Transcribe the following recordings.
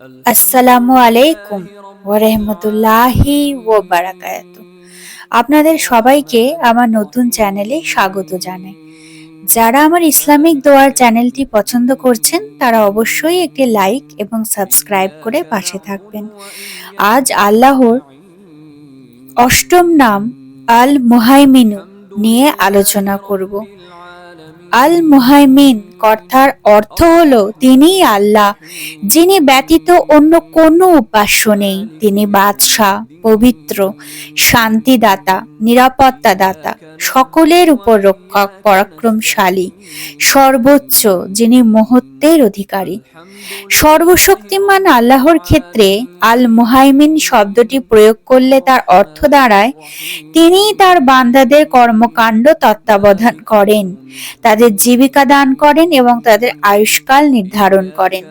আসসালামু আলাইকুম ওরহমতুল্লাহি ও আপনাদের সবাইকে আমার নতুন চ্যানেলে স্বাগত জানাই। যারা আমার ইসলামিক দোয়ার চ্যানেলটি পছন্দ করছেন, তারা অবশ্যই একটি লাইক এবং সাবস্ক্রাইব করে পাশে থাকবেন। আজ আল্লাহর অষ্টম নাম আল মুহাইমিনু নিয়ে আলোচনা করব। আল মুহাইমিন কর্তার অর্থ হলো তিনিই আল্লাহ, যিনি ব্যতীত অন্য কোনো উপাস্য নেই। তিনি বাদশাহ, পবিত্র, শান্তিদাতা, নিরাপত্তাদাতা, সকলের উপর রক্ষক, পরাক্রমশালী, সর্বোচ্চ, যিনি মহত্বের অধিকারী। সর্বশক্তিমান আল্লাহর ক্ষেত্রে আল মুহাইমিন শব্দটি প্রয়োগ করলে তার অর্থ দাঁড়ায়, তিনিই তার বান্দাদের কর্মকাণ্ড তত্ত্বাবধান করেন, তাদের জীবিকা দান করেন এবং তাদের আয়ুষ্কাল নির্ধারণ করেন।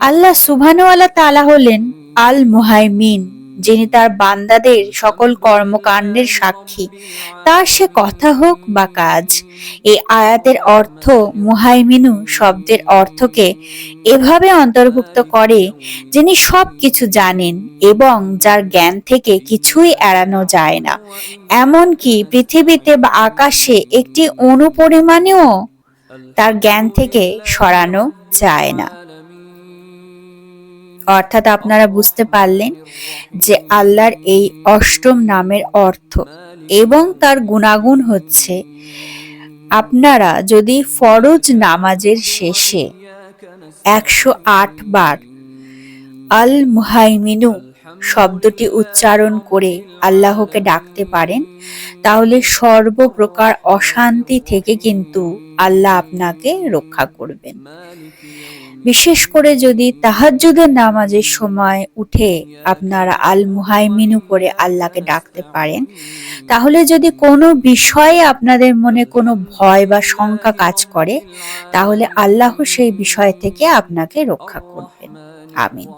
আল্লাহ সুবহানওয়ালা তালা হলেন আল মুহাইমিন যিনি তার বান্দাদের সকল কর্মকাণ্ডের সাক্ষী। তার সে কথা হোক বা কাজ, এই আয়াতের অর্থ মুহাইমিনু শব্দের অর্থকে এভাবে অন্তর্ভুক্ত করে যিনি সব কিছু জানেন এবং যার জ্ঞান থেকে কিছুই এড়ানো যায় না। এমনকি পৃথিবীতে বা আকাশে একটি অনুপরিমাণেও তার জ্ঞান থেকে সরানো যায় না। অর্থাৎ আপনারা বুঝতে পারলেন যে আল্লাহর এই অষ্টম নামের অর্থ এবং তার গুণাগুণ হচ্ছে আপনারা যদি ফরজ নামাজের শেষে একশো আট বার আল মুহাইমিনু শব্দটি উচ্চারণ করে আল্লাহকে ডাকতে পারেন, তাহলে সর্বপ্রকার অশান্তি থেকে কিন্তু আল্লাহ আপনাকে রক্ষা করবেন। বিশেষ করে যদি তাহাজ্জুদের নামাজের সময় উঠে আপনারা আল মুহাইমিনু করে আল্লাহকে ডাকতে পারেন, তাহলে যদি কোনো বিষয়ে আপনাদের মনে কোনো ভয় বা শঙ্কা কাজ করে, তাহলে আল্লাহ সেই বিষয় থেকে আপনাকে রক্ষা করবেন। আমিন।